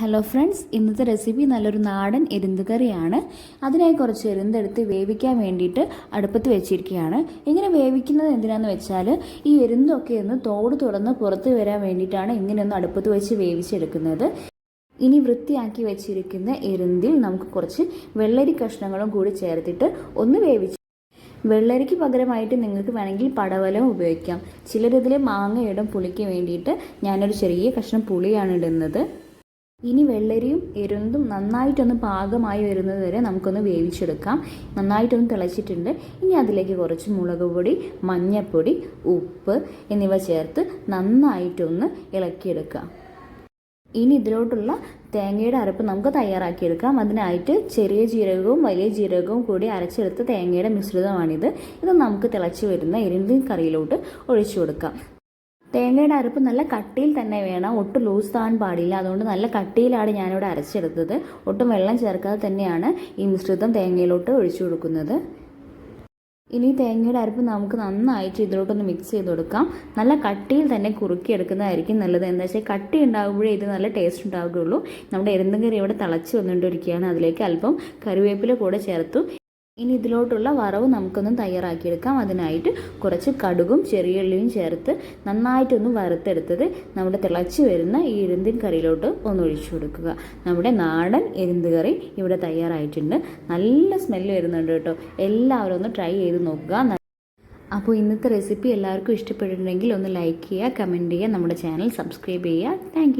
Hello friends ഇന്നത്തെ recipe നല്ലൊരു നാടൻ എരുന്ത് കറിയാണ് അതിനായി കുറച്ച് എരുന്തെടുത്ത് വേവിക്കാൻ വേണ്ടിയിട്ട് അടുപ്പത്ത് വെച്ചിരിക്കുകയാണ്. ഇങ്ങനെ വേവിക്കുന്നത് എന്തിനാന്ന് വെച്ചാൽ ഈ എരുന്തൊക്കെ ഒന്ന് തോട് തുറന്ന് പുറത്ത് വരാൻ വേണ്ടിയിട്ടാണ് ഇങ്ങനെയൊന്ന് അടുപ്പത്ത് വെച്ച് വേവിച്ചെടുക്കുന്നത്. ഇനി വൃത്തിയാക്കി വെച്ചിരിക്കുന്ന എരുന്തിൽ നമുക്ക് കുറച്ച് വെള്ളരി കഷ്ണങ്ങളും കൂടി ചേർത്തിട്ട് ഒന്ന് വേവിച്ച് വെള്ളരിക്ക് പകരമായിട്ട് നിങ്ങൾക്ക് വേണമെങ്കിൽ പടവലം ഉപയോഗിക്കാം. ചിലരിതിൽ മാങ്ങ പുളിക്ക് വേണ്ടിയിട്ട് ഞാനൊരു ചെറിയ കഷ്ണം പുളിയാണ് ഇടുന്നത്. ഇനി വെള്ളരിയും എരുന്തും നന്നായിട്ടൊന്ന് പാകമായി വരുന്നത് വരെ നമുക്കൊന്ന് വേവിച്ചെടുക്കാം. നന്നായിട്ടൊന്ന് തിളച്ചിട്ടുണ്ട്. ഇനി അതിലേക്ക് കുറച്ച് മുളക് പൊടി മഞ്ഞൾപ്പൊടി ഉപ്പ് എന്നിവ ചേർത്ത് നന്നായിട്ടൊന്ന് ഇളക്കിയെടുക്കാം. ഇനി ഇതിലോട്ടുള്ള തേങ്ങയുടെ അരപ്പ് നമുക്ക് തയ്യാറാക്കിയെടുക്കാം. അതിനായിട്ട് ചെറിയ ജീരകവും വലിയ ജീരകവും കൂടി അരച്ചെടുത്ത തേങ്ങയുടെ മിശ്രിതമാണിത്. ഇത് നമുക്ക് തിളച്ച് വരുന്ന എരിന്തിൻ കറിയിലോട്ട് ഒഴിച്ചു കൊടുക്കാം. തേങ്ങയുടെ അരപ്പ് നല്ല കട്ടിയിൽ തന്നെ വേണം. ഒട്ടും ലൂസ് താൻ പാടില്ല. അതുകൊണ്ട് നല്ല കട്ടിയിലാണ് ഞാനിവിടെ അരച്ചെടുത്തത്. ഒട്ടും വെള്ളം ചേർക്കാതെ തന്നെയാണ് ഈ മിശ്രിതം തേങ്ങയിലോട്ട് ഒഴിച്ചു കൊടുക്കുന്നത്. ഇനി തേങ്ങയുടെ അരപ്പ് നമുക്ക് നന്നായിട്ട് ഇതിലോട്ടൊന്ന് മിക്സ് ചെയ്ത് കൊടുക്കാം. നല്ല കട്ടിയിൽ തന്നെ കുറുക്കിയെടുക്കുന്നതായിരിക്കും നല്ലത്. എന്താ വെച്ചാൽ കട്ടി ഉണ്ടാകുമ്പോഴേ ഇത് നല്ല ടേസ്റ്റ് ഉണ്ടാവുകയുള്ളൂ. നമ്മുടെ എരുന്തും കറി ഇവിടെ തിളച്ച് വന്നുകൊണ്ടിരിക്കുകയാണ്. അതിലേക്ക് അല്പം കറിവേപ്പില കൂടെ ചേർത്തു. ഇനി ഇതിലോട്ടുള്ള വറവ് നമുക്കൊന്ന് തയ്യാറാക്കിയെടുക്കാം. അതിനായിട്ട് കുറച്ച് കടുകും ചെറിയുള്ളിയും ചേർത്ത് നന്നായിട്ടൊന്ന് വറുത്തെടുത്തത് നമ്മുടെ തിളച്ച് വരുന്ന ഈ എരുന്തിൻ കറിയിലോട്ട് ഒന്ന് ഒഴിച്ചു കൊടുക്കുക. നമ്മുടെ നാടൻ എരുന്ത് കറി ഇവിടെ തയ്യാറായിട്ടുണ്ട്. നല്ല സ്മെല്ല് വരുന്നുണ്ട് കേട്ടോ. എല്ലാവരും ഒന്ന് ട്രൈ ചെയ്ത് നോക്കുക. അപ്പോൾ ഇന്നത്തെ റെസിപ്പി എല്ലാവർക്കും ഇഷ്ടപ്പെട്ടിട്ടുണ്ടെങ്കിൽ ഒന്ന് ലൈക്ക് ചെയ്യുക കമന്റ് ചെയ്യുക നമ്മുടെ ചാനൽ സബ്സ്ക്രൈബ് ചെയ്യുക. താങ്ക്